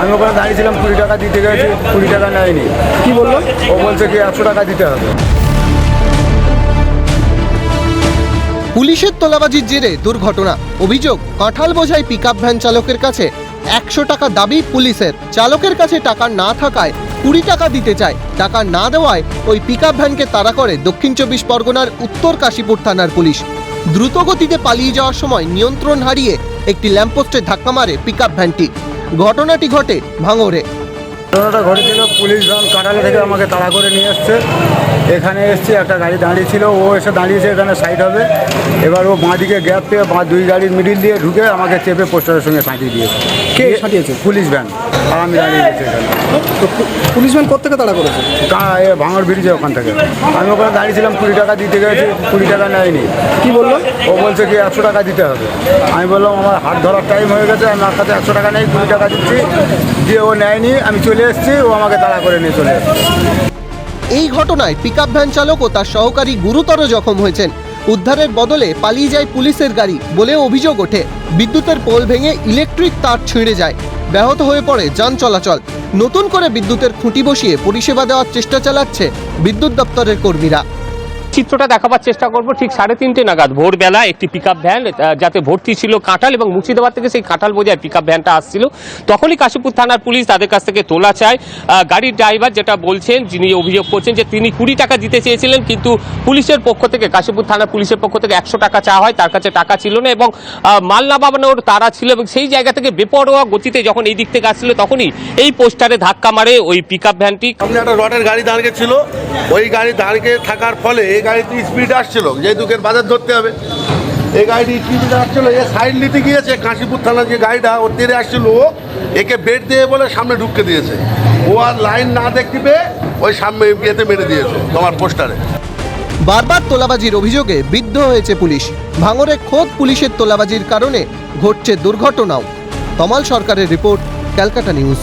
আমি ওখানে দাঁড়িয়েছিলাম কুড়ি টাকা দিতে গেছি কুড়ি টাকা নেয়নি। কি বলল? ও বলছে কি একশো টাকা দিতে হবে। পুলিশের তোলাবাজির জেরে দুর্ঘটনা। অভিযোগ কাঁঠাল বোঝাই পিকআপ ভ্যান চালকের কাছে একশো টাকা দাবি পুলিশের। চালকের কাছে টাকা না থাকায় কুড়ি টাকা দিতে চায়। টাকা না দেওয়ায় ওই পিকআপ ভ্যানকে তাড়া করে দক্ষিণ চব্বিশ পরগনার উত্তর কাশীপুর থানার পুলিশ। দ্রুত গতিতে পালিয়ে যাওয়ার সময় নিয়ন্ত্রণ হারিয়ে একটি ল্যাম্পপোস্টে ধাক্কা মারে পিকআপ ভ্যানটি ঘটনাটি ঘটে ভাঙড়ে। ঘটনাটা ঘটেছিল পুলিশ ভ্যান কাটালে থেকে আমাকে তাড়া করে নিয়ে এসছে। এখানে এসছি একটা গাড়ি দাঁড়িয়েছিল ও এসে দাঁড়িয়েছে এখানে সাইড হবে। এবার ও বাঁ দিকে গ্যাপ পেয়ে বাঁ দুই গাড়ির মিডিল দিয়ে ঢুকে আমাকে চেপে পোস্টারের সঙ্গে সাঁটিয়ে দিয়েছে। কে সাঁটিয়েছে? পুলিশ ভ্যান আর আমি দাঁড়িয়ে গেছি এখানে। তো পু- পুলিশ ম্যান কোথেকে তাড়া করেছে ভাঙড় ব্রিজে ওখান থেকে। আমি ওখানে দাঁড়িয়েছিলাম কুড়ি টাকা দিতে গেছি কুড়ি টাকা নেয়নি। কি বলল? ও বলছে কি একশো টাকা দিতে হবে। আমি বললাম আমার হাত ধরার টাইম হয়ে গেছে আমার কাছে একশো টাকা নেই কুড়ি টাকা দিচ্ছি। দিয়ে ও নেয়নি আমি চলে এসেছি ও আমাকে তাড়া করে নিয়ে চলে এসেছে। এই ঘটনায় পিকআপ ভ্যান চালক ও তার সহকারী গুরুতর জখম হয়েছেন। উদ্ধারের বদলে পালিয়ে যায় পুলিশের গাড়ি বলে অভিযোগ ওঠে। বিদ্যুতের পোল ভেঙে ইলেকট্রিক তার ছিঁড়ে যায়। ব্যাহত হয়ে পড়ে যান চলাচল। নতুন করে বিদ্যুতের খুঁটি বসিয়ে পরিষেবা দেওয়ার চেষ্টা চালাচ্ছে বিদ্যুৎ দপ্তরের কর্মীরা। চিত্রটা দেখাবার চেষ্টা করব। ঠিক সাড়ে তিনটে নাগাদ ভোরবেলা একটি পিকআপ ভ্যান যাতে ভর্তি ছিল কাঁঠাল এবং মুর্শিদাবাদ থেকে সেই কাঁঠাল বোঝায় পিকআপ ভ্যানটা আসছিল। তখনই কাশীপুর থানার পুলিশ তাদের কাছ থেকে তোলা চায়। গাড়ির ড্রাইভার যেটা বলছেন, যিনি অভিযোগ করছেন যে তিনি কুড়ি টাকা দিতে চেয়েছিলেন, কিন্তু পুলিশের পক্ষ থেকে, কাশীপুর থানার পুলিশের পক্ষ থেকে একশো টাকা চাওয়া হয়, তার কাছে টাকা ছিল না এবং মাল নামানোর তারা ছিল এবং সেই জায়গা থেকে বেপরোয়া গতিতে যখন এই দিক থেকে আসছিল, তখনই এই পোস্টারে ধাক্কা মারে ওই পিকআপ ভ্যানটি একটা রডের গাড়ি দাঁড়িয়ে ছিল। ওই গাড়ি দাঁড়িয়ে থাকার ফলে গাড়িটি স্পিড আসছিল যেহেতু বাজার ধরতে হবে। এই গাড়িটি স্পিড আসছিল, এ সাইড নিতে গিয়েছে, কাশীপুর থানার যে গাড়িটা ওর তেরে আসছিল, ও একে বেড দিয়ে বলে সামনে ঢুকতে দিয়েছে। ও আর লাইন না দেখতে পেয়ে ওই সামনে এতে মেরে দিয়েছে, তোমার পোস্টারে বারবার তোলাবাজির অভিযোগে বিদ্ধ হয়েছে পুলিশ। ভাঙরে খোদ পুলিশের তোলাবাজির কারণে ঘটছে দুর্ঘটনাও। তমাল সরকারের রিপোর্ট, ক্যালকাটা নিউজ।